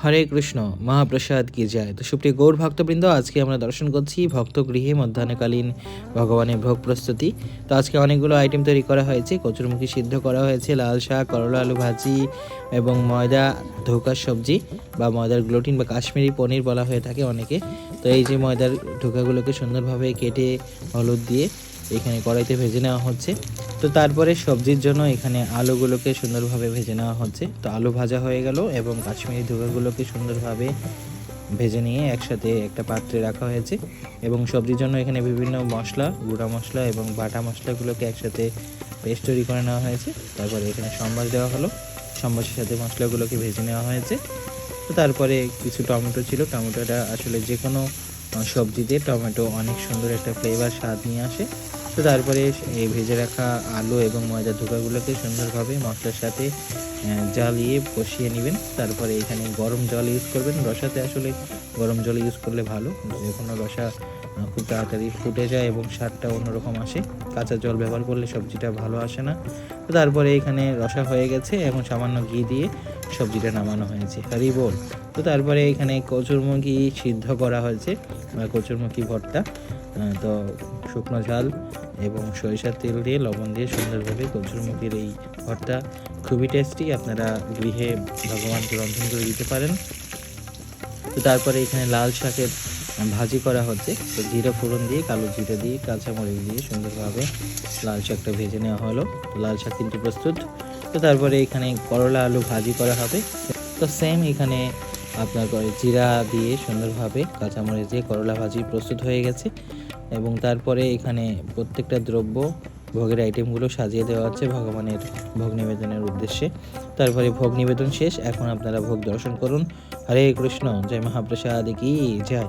হরে কৃষ্ণ, মহাপ্রসাদ কি যায়? তো সুপ্রিয় গৌর ভক্তবৃন্দ, আজকে আমরা দর্শন করছি ভক্ত গৃহে মধ্যাহ্নকালীন ভগবানের ভোগ প্রস্তুতি। তো আজকে অনেকগুলো আইটেম তৈরি করা হয়েছে। কচুরমুখী সিদ্ধ করা হয়েছে, লাল শাক, করলা, আলু ভাজি এবং ময়দা ধোকার সবজি বা ময়দার গ্লোটিন বা কাশ্মীরি পনির বলা হয়ে থাকে অনেকে। তো এই যে ময়দার ধোকাগুলোকে সুন্দরভাবে কেটে হলুদ দিয়ে এখানে কড়াইতে ভেজে নেওয়া হচ্ছে। তো তারপরে সবজির জন্য এখানে আলুগুলোকে সুন্দরভাবে ভেজে নেওয়া হচ্ছে। তো আলু ভাজা হয়ে গেল এবং কাশ্মীরি ধোকাগুলোকে সুন্দরভাবে ভেজে নিয়ে একসাথে একটা পাত্রে রাখা হয়েছে। এবং সবজির জন্য এখানে বিভিন্ন মশলা, গুঁড়া মশলা এবং বাটা মশলাগুলোকে একসাথে পেস্ট তৈরি করে নেওয়া হয়েছে। তারপরে এখানে সম্বাস দেওয়া হলো। সম্বাসের সাথে মশলাগুলোকে ভেজে নেওয়া হয়েছে। তো তারপরে কিছু টমেটো ছিল। টমেটোটা আসলে যে কোনো সবজিতে টমেটো অনেক সুন্দর একটা ফ্লেভার স্বাদ নিয়ে আসে। তো তারপরে এই ভেজে রাখা আলু এবং ময়দা ধোকাগুলোকে সুন্দরভাবে মশলার সাথে জ্বালিয়ে কষিয়ে নেবেন। তারপরে এখানে গরম জল ইউজ করবেন। রসাতে আসলে গরম জল ইউজ করলে ভালো। যে কোনো রসা খুব তাড়াতাড়ি ফুটে যায় এবং স্বাদটা অন্যরকম আসে। কাঁচা জল ব্যবহার করলে সবজিটা ভালো আসে না। তো তারপরে এখানে রসা হয়ে গেছে। এবং সামান্য ঘি দিয়ে সবজিটা নামানো হয়েছে। হরি বল। তো তারপরে এখানে কচুরমুখী সিদ্ধ করা হয়েছে, বা কচুরমুখী ভর্তা। তো শুকনো ঝাল এবং সরিষার তেল দিয়ে, লবণ দিয়ে সুন্দরভাবে কচুরমুখির এই ভর্তা। খুবই টেস্টি, আপনারা গৃহে ভগবানকে রন্ধন করে দিতে পারেন। তো তারপরে এখানে লাল শাকের ভাজি করা হচ্ছে। তো জিরা ফোড়ন দিয়ে, কালো জিরা দিয়ে, কাঁচামরিচ দিয়ে সুন্দরভাবে লাল শাকটা ভেজে নেওয়া হলো। লাল শাক কিন্তু প্রস্তুত। তো তারপরে এখানে করলা আলু ভাজি করা হবে। তো সেম এখানে আপনার করে জিরা দিয়ে সুন্দরভাবে কাঁচামরিচ দিয়ে করলা ভাজি প্রস্তুত হয়ে গেছে। এবং তারপরে এখানে প্রত্যেকটা দ্রব্য ভোগের আইটেমগুলো সাজিয়ে দেওয়া হচ্ছে ভগবানের ভোগ নিবেদনের উদ্দেশ্যে। তারপরে ভোগ নিবেদন শেষ। এখন আপনারা ভোগ দর্শন করুন। হরে কৃষ্ণ। জয় মহাপ্রসাদ। কি জয়।